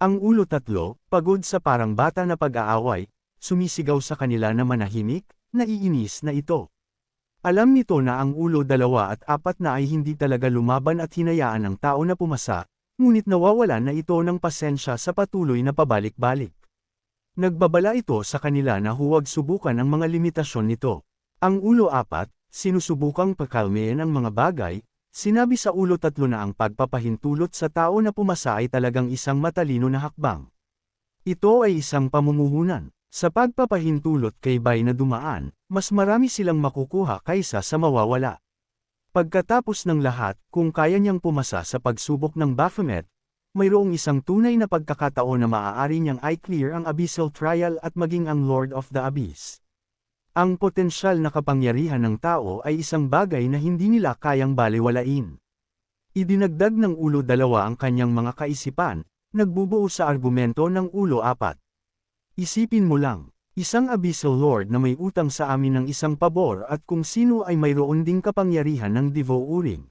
Ang ulo tatlo, pagod sa parang bata na pag-aaway, sumisigaw sa kanila na manahimik, naiinis na ito. Alam nito na ang ulo dalawa at apat na ay hindi talaga lumaban at hinayaan ng tao na pumasa, ngunit nawawalan na ito ng pasensya sa patuloy na pabalik-balik. Nagbabala ito sa kanila na huwag subukan ang mga limitasyon nito. Ang ulo apat, sinusubukang pakalmein ang mga bagay, sinabi sa ulo tatlo na ang pagpapahintulot sa tao na pumasa ay talagang isang matalino na hakbang. Ito ay isang pamumuhunan. Sa pagpapahintulot kay Bay na dumaan, mas marami silang makukuha kaysa sa mawawala. Pagkatapos ng lahat, kung kaya niyang pumasa sa pagsubok ng Baphomet, mayroong isang tunay na pagkakataon na maaari niyang i-clear ang Abyssal Trial at maging ang Lord of the Abyss. Ang potensyal na kapangyarihan ng tao ay isang bagay na hindi nila kayang baliwalain. Idinagdag ng ulo dalawa ang kanyang mga kaisipan, nagbubuo sa argumento ng ulo apat. Isipin mo lang, isang Abyssal Lord na may utang sa amin ng isang pabor at kung sino ay mayroon ding kapangyarihan ng Divo Uring.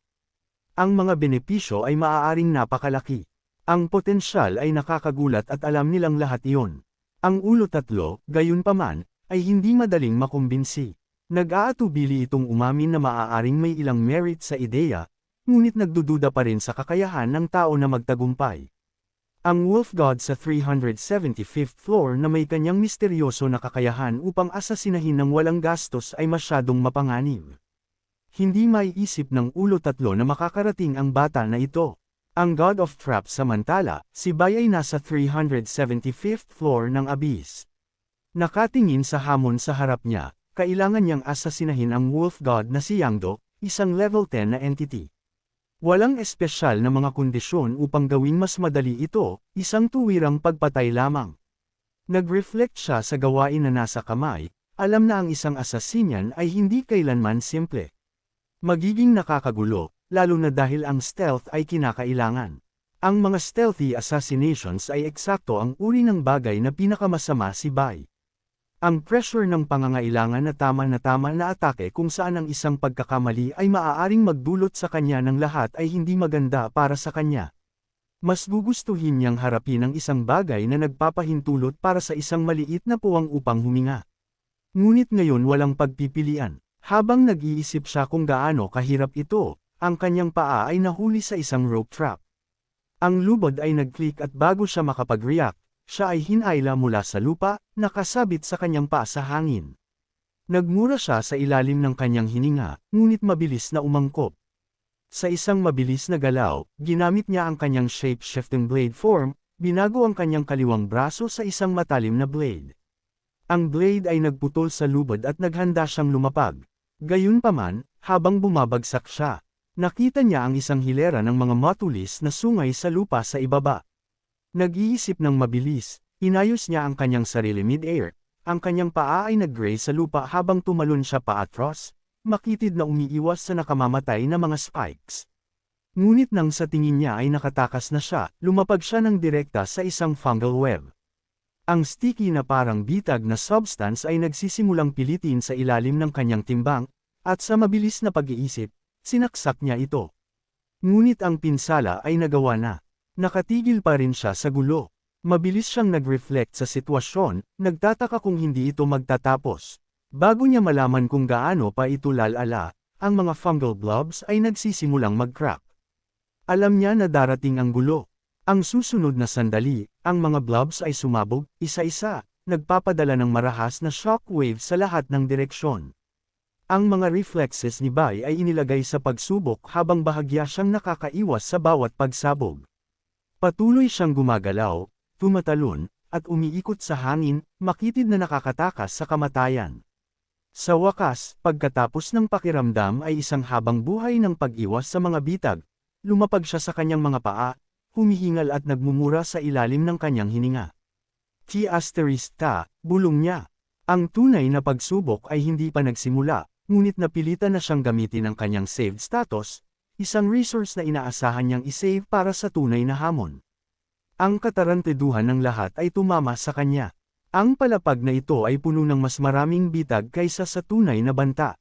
Ang mga benepisyo ay maaaring napakalaki. Ang potensyal ay nakakagulat at alam nilang lahat iyon. Ang ulo tatlo, gayon paman, ay hindi madaling makumbinsi. Nag-aatubili itong umamin na maaaring may ilang merit sa ideya, ngunit nagdududa pa rin sa kakayahan ng tao na magtagumpay. Ang Wolf God sa 375th floor na may kanyang misteryoso na kakayahan upang asasinahin ng walang gastos ay masyadong mapanganib. Hindi maiisip ng ulo tatlo na makakarating ang bata na ito. Ang God of Traps samantala, si Bay ay nasa 375th floor ng Abyss. Nakatingin sa hamon sa harap niya, kailangan niyang asasinahin ang wolf god na si Yangdo, isang level 10 na entity. Walang espesyal na mga kondisyon upang gawing mas madali ito, isang tuwirang pagpatay lamang. Nag-reflect siya sa gawain na nasa kamay, alam na ang isang asasinyan ay hindi kailanman simple. Magiging nakakagulo, lalo na dahil ang stealth ay kinakailangan. Ang mga stealthy assassinations ay eksakto ang uri ng bagay na pinakamasama si Bai. Ang pressure ng pangangailangan na tama na tama na atake kung saan ang isang pagkakamali ay maaaring magdulot sa kanya ng lahat ay hindi maganda para sa kanya. Mas gugustuhin niyang harapin ang isang bagay na nagpapahintulot para sa isang maliit na puwang upang huminga. Ngunit ngayon walang pagpipilian. Habang nag-iisip siya kung gaano kahirap ito, ang kanyang paa ay nahuli sa isang rope trap. Ang lubod ay nag-click at bago siya makapag-react, siya ay hinayla mula sa lupa, nakasabit sa kanyang paa sa hangin. Nagmura siya sa ilalim ng kanyang hininga, ngunit mabilis na umangkop. Sa isang mabilis na galaw, ginamit niya ang kanyang shape-shifting blade form, binago ang kanyang kaliwang braso sa isang matalim na blade. Ang blade ay nagputol sa lubod at naghanda siyang lumapag. Gayunpaman, habang bumabagsak siya, nakita niya ang isang hilera ng mga matulis na sungay sa lupa sa ibaba. Nag-iisip ng mabilis, inayos niya ang kanyang sarili mid-air, ang kanyang paa ay nag-gray sa lupa habang tumalon siya paatros, makitid na umiiwas sa nakamamatay na mga spikes. Ngunit nang sa tingin niya ay nakatakas na siya, lumapag siya ng direkta sa isang fungal web. Ang sticky na parang bitag na substance ay nagsisimulang pilitin sa ilalim ng kanyang timbang, at sa mabilis na pag-iisip, sinaksak niya ito. Ngunit ang pinsala ay nagawa na. Nakatigil pa rin siya sa gulo. Mabilis siyang nag-reflect sa sitwasyon, nagtataka kung hindi ito magtatapos. Bago niya malaman kung gaano pa ito lalala, ang mga fungal blobs ay nagsisimulang mag-crack. Alam niya na darating ang gulo. Ang susunod na sandali, ang mga blobs ay sumabog, isa-isa, nagpapadala ng marahas na shockwave sa lahat ng direksyon. Ang mga reflexes ni Bai ay inilagay sa pagsubok habang bahagya siyang nakakaiwas sa bawat pagsabog. Patuloy siyang gumagalaw, tumatalon, at umiikot sa hangin, makitid na nakakatakas sa kamatayan. Sa wakas, pagkatapos ng pakiramdam ay isang habang buhay ng pag-iwas sa mga bitag, lumapag siya sa kanyang mga paa, humihingal at nagmumura sa ilalim ng kanyang hininga. Ti asterista, bulong niya. Ang tunay na pagsubok ay hindi pa nagsimula, ngunit napilitan na siyang gamitin ang kanyang saved status, isang resource na inaasahan niyang isave para sa tunay na hamon. Ang kataranteduhan ng lahat ay tumama sa kanya. Ang palapag na ito ay puno ng mas maraming bitag kaysa sa tunay na banta.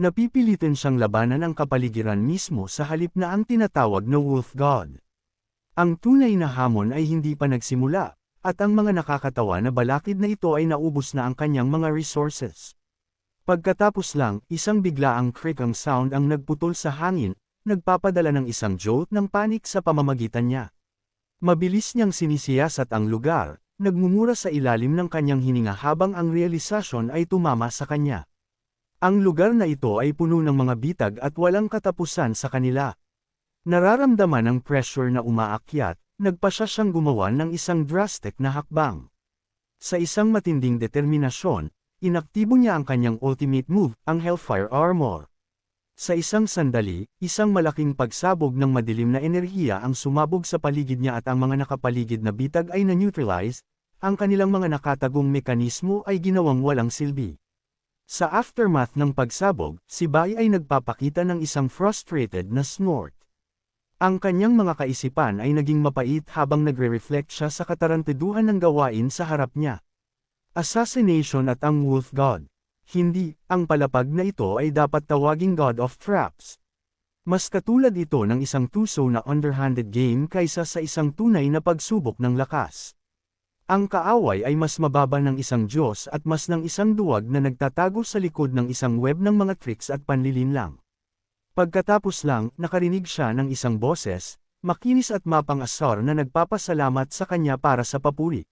Napipilitin siyang labanan ang kapaligiran mismo sa halip na ang tinatawag na Wolf God. Ang tunay na hamon ay hindi pa nagsimula, at ang mga nakakatawa na balakid na ito ay naubos na ang kanyang mga resources. Pagkatapos lang, isang biglaang creakang sound ang nagputol sa hangin, nagpapadala ng isang jolt ng panik sa pamamagitan niya. Mabilis niyang sinisiyasat ang lugar, nagmumura sa ilalim ng kanyang hininga habang ang realisasyon ay tumama sa kanya. Ang lugar na ito ay puno ng mga bitag at walang katapusan sa kanila. Nararamdaman ang pressure na umaakyat, nagpa siya siyang gumawa ng isang drastic na hakbang. Sa isang matinding determinasyon, Inaktibo niya ang kanyang ultimate move, ang Hellfire Armor. Sa isang sandali, isang malaking pagsabog ng madilim na enerhiya ang sumabog sa paligid niya at ang mga nakapaligid na bitag ay na-neutralize, ang kanilang mga nakatagong mekanismo ay ginawang walang silbi. Sa aftermath ng pagsabog, si Bai ay nagpapakita ng isang frustrated na snort. Ang kanyang mga kaisipan ay naging mapait habang nagre-reflect siya sa katarantiduhan ng gawain sa harap niya. Assassination at ang Wolf God. Hindi, ang palapag na ito ay dapat tawaging God of Traps. Mas katulad ito ng isang tuso na underhanded game kaysa sa isang tunay na pagsubok ng lakas. Ang kaaway ay mas mababa ng isang Diyos at mas ng isang duwag na nagtatago sa likod ng isang web ng mga tricks at panlilinlang. Pagkatapos lang, nakarinig siya ng isang boses, makinis at mapang-asar na nagpapasalamat sa kanya para sa papuri.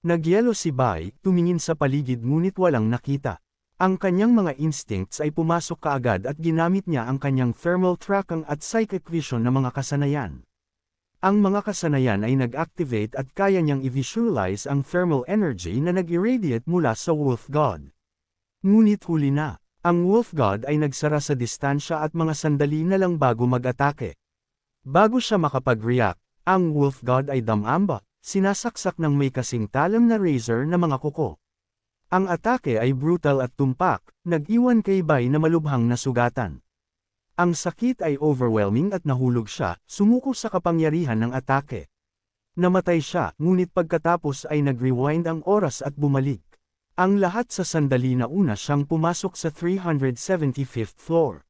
Nagyelo si Bai, tumingin sa paligid ngunit walang nakita. Ang kanyang mga instincts ay pumasok kaagad at ginamit niya ang kanyang thermal tracking at psychic vision na mga kasanayan. Ang mga kasanayan ay nag-activate at kaya niyang i-visualize ang thermal energy na nag-irradiate mula sa Wolf God. Ngunit huli na, ang Wolf God ay nagsara sa distansya at mga sandali na lang bago mag-atake. Bago siya makapag-react, ang Wolf God ay damamba, sinasaksak ng may kasing talam na razor na mga kuko. Ang atake ay brutal at tumpak, nag-iwan kay Bai na malubhang nasugatan. Ang sakit ay overwhelming at nahulog siya, sumuko sa kapangyarihan ng atake. Namatay siya, ngunit pagkatapos ay nag-rewind ang oras at bumalik. Ang lahat sa sandali na una siyang pumasok sa 375th floor.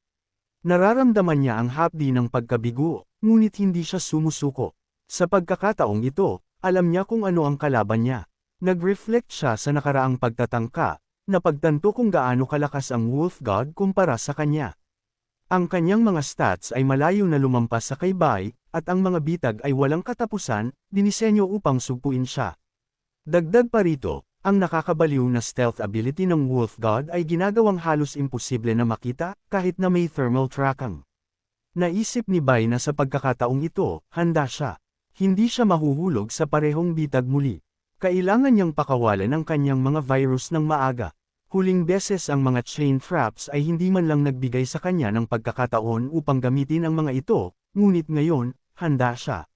Nararamdaman niya ang hapdi ng pagkabigo, ngunit hindi siya sumusuko. Sa pagkakataong ito, alam niya kung ano ang kalaban niya. Nag-reflect siya sa nakaraang pagtatangka, na pagtanto kung gaano kalakas ang Wolf God kumpara sa kanya. Ang kanyang mga stats ay malayo na lumampas sa kaybay, at ang mga bitag ay walang katapusan, dinisenyo upang sugpuin siya. Dagdag pa rito, ang nakakabaliw na stealth ability ng Wolf God ay ginagawang halos imposible na makita, kahit na may thermal tracking. Naisip ni Bai na sa pagkakataong ito, handa siya. Hindi siya mahuhulog sa parehong bitag muli. Kailangan niyang pakawalan ang kanyang mga virus ng maaga. Huling beses ang mga chain traps ay hindi man lang nagbigay sa kanya ng pagkakataon upang gamitin ang mga ito, ngunit ngayon, handa siya.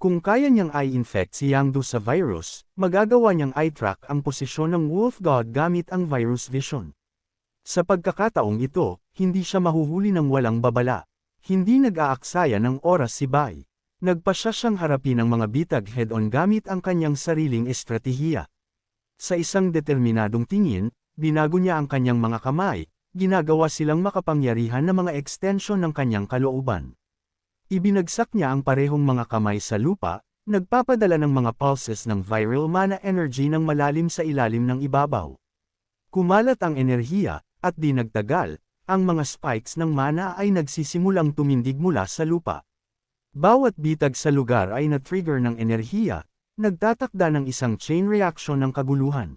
Kung kaya niyang i-infect si Yangdu sa virus, magagawa niyang i-track ang posisyon ng Wolf God gamit ang virus vision. Sa pagkakataong ito, hindi siya mahuhuli ng walang babala. Hindi nag-aaksaya ng oras si Bai. Nagpasya siyang harapin ang mga bitag head-on gamit ang kanyang sariling estratehiya. Sa isang determinadong tingin, binago niya ang kanyang mga kamay, ginagawa silang makapangyarihan na mga extension ng kanyang kalooban. Ibinagsak niya ang parehong mga kamay sa lupa, nagpapadala ng mga pulses ng viral mana energy ng malalim sa ilalim ng ibabaw. Kumalat ang enerhiya, at di nagtagal, ang mga spikes ng mana ay nagsisimulang tumindig mula sa lupa. Bawat bitag sa lugar ay na-trigger ng enerhiya, nagtatakda ng isang chain reaction ng kaguluhan.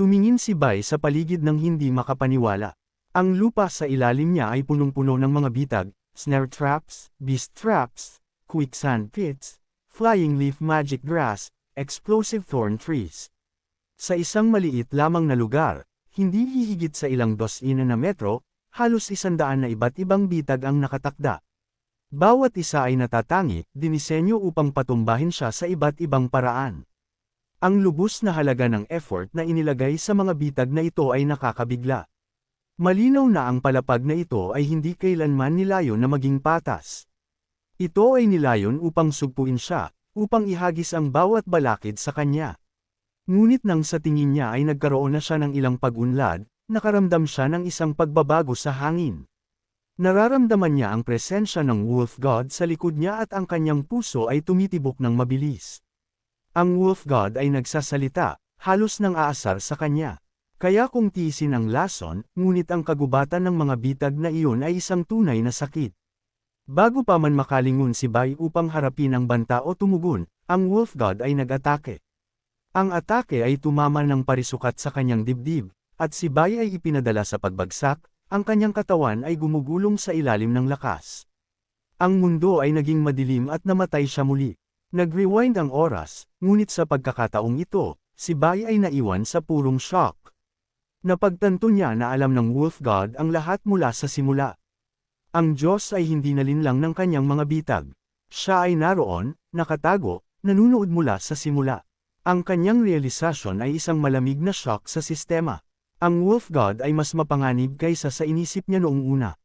Tumingin si Bai sa paligid ng hindi makapaniwala. Ang lupa sa ilalim niya ay punong-puno ng mga bitag, snare traps, beast traps, quicksand pits, flying leaf magic grass, explosive thorn trees. Sa isang maliit lamang na lugar, hindi hihigit sa ilang dosina na metro, halos isandaan na iba't ibang bitag ang nakatakda. Bawat isa ay natatangi, dinisenyo upang patumbahin siya sa iba't ibang paraan. Ang lubos na halaga ng effort na inilagay sa mga bitag na ito ay nakakabigla. Malinaw na ang palapag na ito ay hindi kailanman nilayon na maging patas. Ito ay nilayon upang sugpuin siya, upang ihagis ang bawat balakid sa kanya. Ngunit nang sa tingin niya ay nagkaroon na siya ng ilang pag-unlad, nakaramdam siya ng isang pagbabago sa hangin. Nararamdaman niya ang presensya ng Wolf God sa likod niya at ang kanyang puso ay tumitibok ng mabilis. Ang Wolf God ay nagsasalita, halos nang aasar sa kanya. Kaya kung tiisin ang lason, ngunit ang kagubatan ng mga bitag na iyon ay isang tunay na sakit. Bago pa man makalingon si Bai upang harapin ang banta o tumugon, ang Wolf God ay nag-atake. Ang atake ay tumama ng parisukat sa kanyang dibdib, at si Bai ay ipinadala sa pagbagsak, ang kanyang katawan ay gumugulong sa ilalim ng lakas. Ang mundo ay naging madilim at namatay siya muli. Nag-rewind ang oras, ngunit sa pagkakataong ito, si Bai ay naiwan sa purong shock. Napagtanto niya na alam ng Wolf God ang lahat mula sa simula. Ang Diyos ay hindi nalinlang ng kanyang mga bitag. Siya ay naroon, nakatago, nanunood mula sa simula. Ang kanyang realisasyon ay isang malamig na shock sa sistema. Ang Wolf God ay mas mapanganib kaysa sa inisip niya noong una.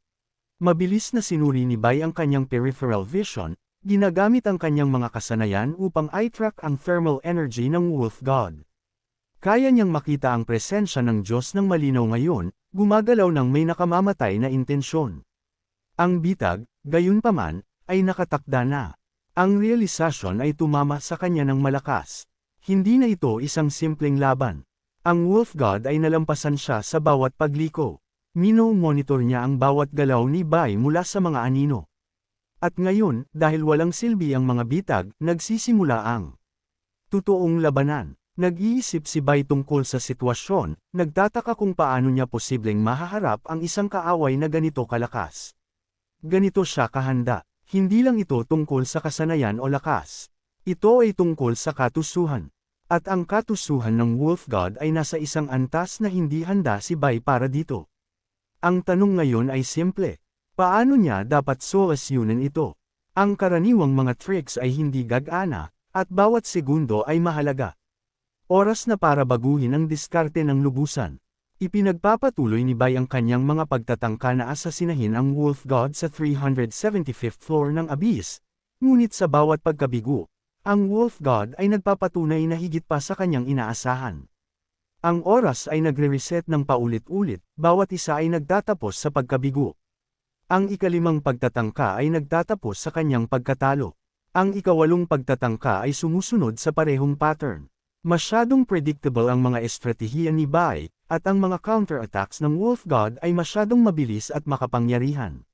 Mabilis na sinuri ni Bai ang kanyang peripheral vision, Ginagamit ang kanyang mga kasanayan upang i-track ang thermal energy ng Wolf God. Kaya niyang makita ang presensya ng Diyos ng malinaw ngayon, gumagalaw ng may nakamamatay na intensyon. Ang bitag, gayunpaman, ay nakatakda na. Ang realisasyon ay tumama sa kanya ng malakas. Hindi na ito isang simpleng laban. Ang Wolf God ay nalampasan siya sa bawat pagliko. Mino-monitor niya ang bawat galaw ni Bai mula sa mga anino. At ngayon, dahil walang silbi ang mga bitag, nagsisimula ang totoong labanan. Nag-iisip si Bai tungkol sa sitwasyon, nagtataka kung paano niya posibleng mahaharap ang isang kaaway na ganito kalakas. Ganito siya kahanda. Hindi lang ito tungkol sa kasanayan o lakas. Ito ay tungkol sa katusuhan. At ang katusuhan ng Wolf God ay nasa isang antas na hindi handa si Bai para dito. Ang tanong ngayon ay simple. Paano niya dapat solusyonan ito? Ang karaniwang mga tricks ay hindi gagana, at bawat segundo ay mahalaga. Oras na para baguhin ang diskarte ng lubusan. Ipinagpapatuloy ni Bay ang kanyang mga pagtatangka na asasinahin ang Wolf God sa 375th floor ng Abyss, ngunit sa bawat pagkabigo, ang Wolf God ay nagpapatunay na higit pa sa kanyang inaasahan. Ang oras ay nagre-reset ng paulit-ulit, bawat isa ay nagtatapos sa pagkabigo. Ang ikalimang pagtatangka ay nagtatapos sa kanyang pagkatalo. Ang ikawalong pagtatangka ay sumusunod sa parehong pattern. Masyadong predictable ang mga estratehiya ni Bai, at ang mga counterattacks ng Wolf God ay masyadong mabilis at makapangyarihan.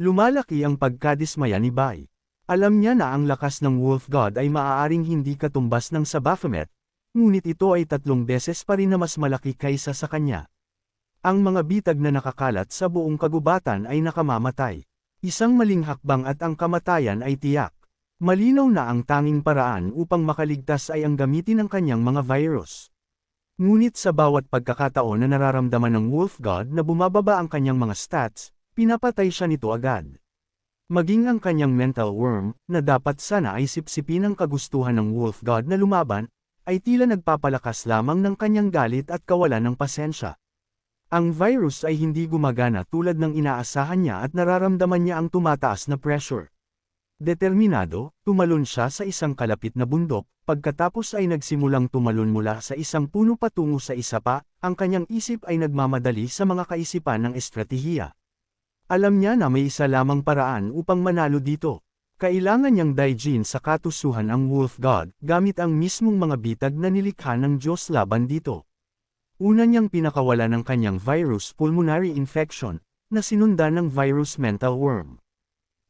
Lumalaki ang pagkadismaya ni Bai. Alam niya na ang lakas ng Wolf God ay maaaring hindi katumbas ng sa Baphomet, ngunit ito ay tatlong beses pa rin na mas malaki kaysa sa kanya. Ang mga bitag na nakakalat sa buong kagubatan ay nakamamatay. Isang maling hakbang at ang kamatayan ay tiyak. Malinaw na ang tanging paraan upang makaligtas ay ang gamitin ng kanyang mga virus. Ngunit sa bawat pagkakataon na nararamdaman ng Wolf God na bumababa ang kanyang mga stats, pinapatay siya nito agad. Maging ang kanyang mental worm, na dapat sana ay sipsipin ang kagustuhan ng Wolf God na lumaban, ay tila nagpapalakas lamang ng kanyang galit at kawalan ng pasensya. Ang virus ay hindi gumagana tulad ng inaasahan niya at nararamdaman niya ang tumataas na pressure. Determinado, tumalon siya sa isang kalapit na bundok, pagkatapos ay nagsimulang tumalon mula sa isang puno patungo sa isa pa, ang kanyang isip ay nagmamadali sa mga kaisipan ng estratehiya. Alam niya na may isa lamang paraan upang manalo dito. Kailangan niyang daijin sa katusuhan ang Wolf God, gamit ang mismong mga bitag na nilikha ng Diyos laban dito. Una niyang pinakawala ng kanyang virus pulmonary infection, na sinundan ng virus mental worm.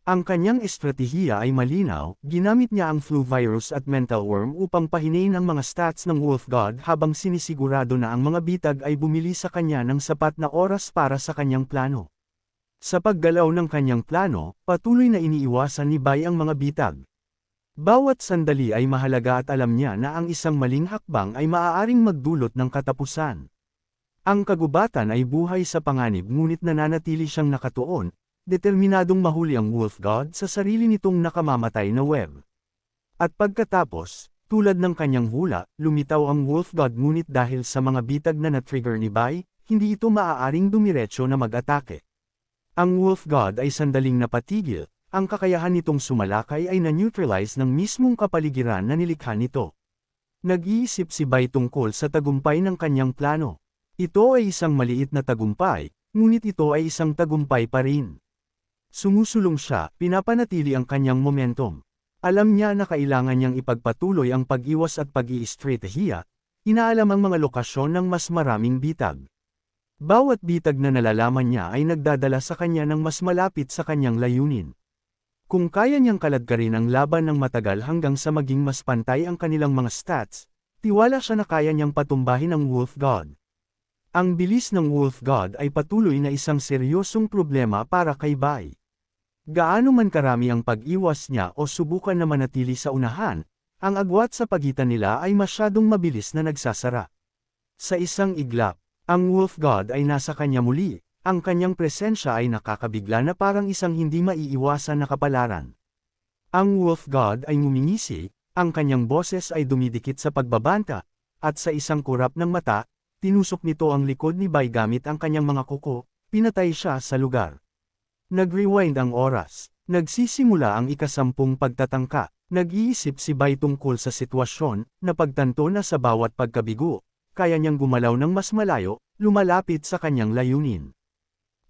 Ang kanyang estratehiya ay malinaw, ginamit niya ang flu virus at mental worm upang pahinain ang mga stats ng Wolf God habang sinisigurado na ang mga bitag ay bumili sa kanya ng sapat na oras para sa kanyang plano. Sa paggalaw ng kanyang plano, patuloy na iniiwasan ni Bai ang mga bitag. Bawat sandali ay mahalaga at alam niya na ang isang maling hakbang ay maaaring magdulot ng katapusan. Ang kagubatan ay buhay sa panganib ngunit nananatili siyang nakatuon, determinadong mahuli ang Wolf God sa sarili nitong nakamamatay na web. At pagkatapos, tulad ng kanyang hula, lumitaw ang Wolf God ngunit dahil sa mga bitag na na-trigger ni Bai, hindi ito maaaring dumiretso na mag-atake. Ang Wolf God ay sandaling napatigil, ang kakayahan nitong sumalakay ay na-neutralize ng mismong kapaligiran na nilikha nito. Nag-iisip si Bai tungkol sa tagumpay ng kanyang plano. Ito ay isang maliit na tagumpay, ngunit ito ay isang tagumpay pa rin. Sumusulong siya, pinapanatili ang kanyang momentum. Alam niya na kailangan niyang ipagpatuloy ang pag-iwas at pag-i-estratehiya, inaalam ang mga lokasyon ng mas maraming bitag. Bawat bitag na nalalaman niya ay nagdadala sa kanya ng mas malapit sa kanyang layunin. Kung kaya niyang kaladkarin ang laban ng matagal hanggang sa maging mas pantay ang kanilang mga stats, tiwala siya na kaya niyang patumbahin ang Wolf God. Ang bilis ng Wolf God ay patuloy na isang seryosong problema para kay Bai. Gaano man karami ang pag-iwas niya o subukan na manatili sa unahan, ang agwat sa pagitan nila ay masyadong mabilis na nagsasara. Sa isang iglap, ang Wolf God ay nasa kanya muli, ang kanyang presensya ay nakakabigla na parang isang hindi maiiwasan na kapalaran. Ang Wolf God ay ngumingisi, ang kanyang boses ay dumidikit sa pagbabanta, at sa isang kurap ng mata, tinusok nito ang likod ni Bai gamit ang kanyang mga kuko, pinatay siya sa lugar. Nag-rewind ang oras, nagsisimula ang ikasampung pagtatangka, nag-iisip si Bai tungkol sa sitwasyon, na pagtanto na sa bawat pagkabigo, kaya niyang gumalaw ng mas malayo, lumalapit sa kanyang layunin.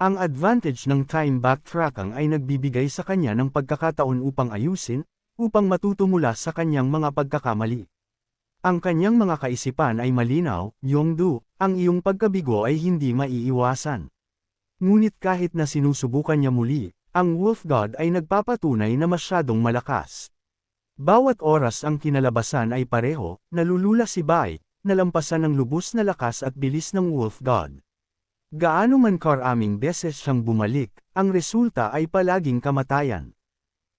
Ang advantage ng time backtracking ay nagbibigay sa kanya ng pagkakataon upang ayusin, upang matuto mula sa kanyang mga pagkakamali. Ang kanyang mga kaisipan ay malinaw, Yongdu, ang iyong pagkabigo ay hindi maiiwasan. Ngunit kahit na sinusubukan niya muli, ang Wolf God ay nagpapatunay na masyadong malakas. Bawat oras ang kinalabasan ay pareho, nalulula si Bai, nalampasan ng lubos na lakas at bilis ng Wolf God. Gaano man karaming beses siyang bumalik, ang resulta ay palaging kamatayan.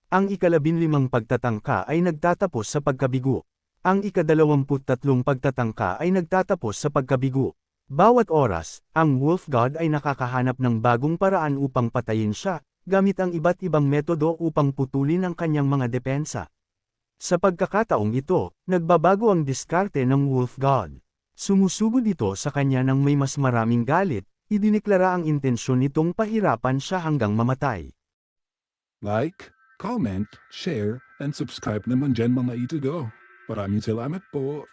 Ang ikalabinlimang pagtatangka ay nagtatapos sa pagkabigo. Ang ikadalawamput tatlong pagtatangka ay nagtatapos sa pagkabigo. Bawat oras, ang Wolf God ay nakakahanap ng bagong paraan upang patayin siya, gamit ang iba't ibang metodo upang putulin ang kanyang mga depensa. Sa pagkakataong ito, nagbabago ang diskarte ng Wolf God. Sumusugod ito sa kanya ng may mas maraming galit, idineklara ang intensyon nitong pahirapan siya hanggang mamatay. Like, comment, share, and subscribe naman dyan mga ito go. Maraming salamat po.